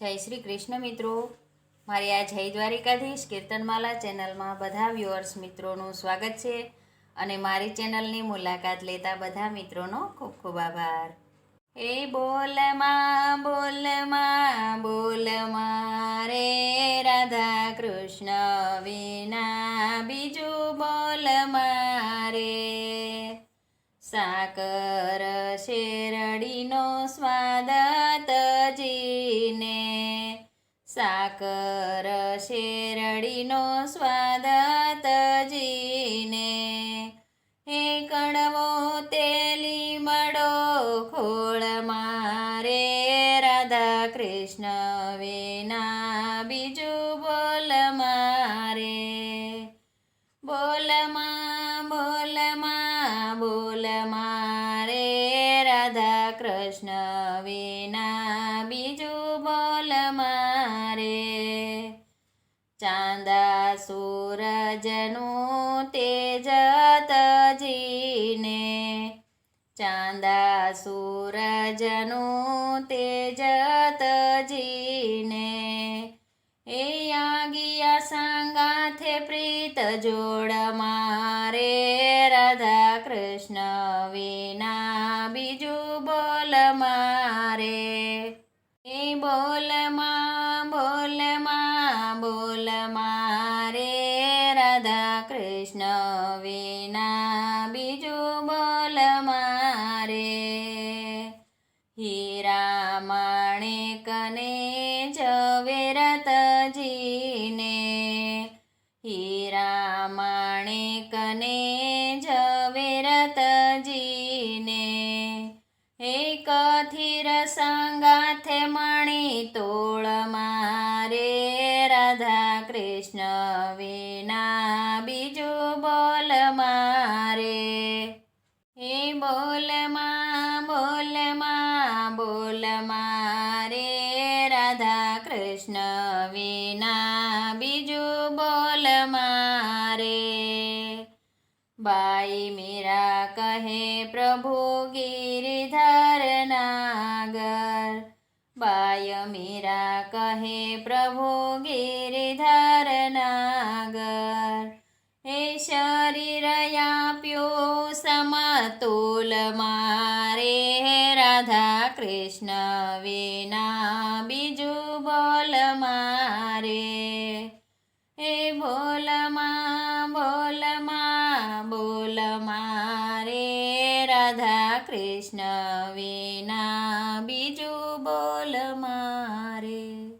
જય શ્રી કૃષ્ણ મિત્રો. મારી આ જય દ્વારિકાધીશ કીર્તનમાલા ચેનલમાં બધા વ્યુઅર્સ મિત્રોનું સ્વાગત છે અને મારી ચેનલની મુલાકાત લેતા બધા મિત્રોનો ખૂબ ખૂબ આભાર. એ બોલમાં બોલમાં બોલમાં રે રાધા કૃષ્ણ વિના બીજું બોલ મારે. સાકર શેરડીનો સ્વાદ સાકર શેરડીનો સ્વાદ તજીને હે કણવો તેલી મડો ખોળ મારે રાધા કૃષ્ણ વિના બીજું બોલ મારે. બોલમાં બોલમાં બોલ મારે રાધા કૃષ્ણ વિના બીજું ચાંદા સૂરજનું તેજ તજીને, ચાંદા સૂરજનું તેજ તજીને, એ આગિયા સાંગાથે પ્રીત જોડ મારે રાધા કૃષ્ણ વિના બીજું બોલ મારે. એ બોલમાં વિના બીજું બોલ મારે. હીરા માણેકને ઝવેરતજીને હીરા માણેકને ઝવેરતજીને બોલ મારે રાધા કૃષ્ણ વિના બીજું બોલ મારે. બાઈ મીરા કહે, પ્રભુ ગિરિધર નાગર. બાય મીરા કહે, પ્રભુ ગિરિધર નાગર. હે શરીર આપ્યો આવે બીજું બોલ મારે. એ બોલમાં બોલમાં બોલ મારે. રાધા કૃષ્ણ વિના બીજું બોલ મારે.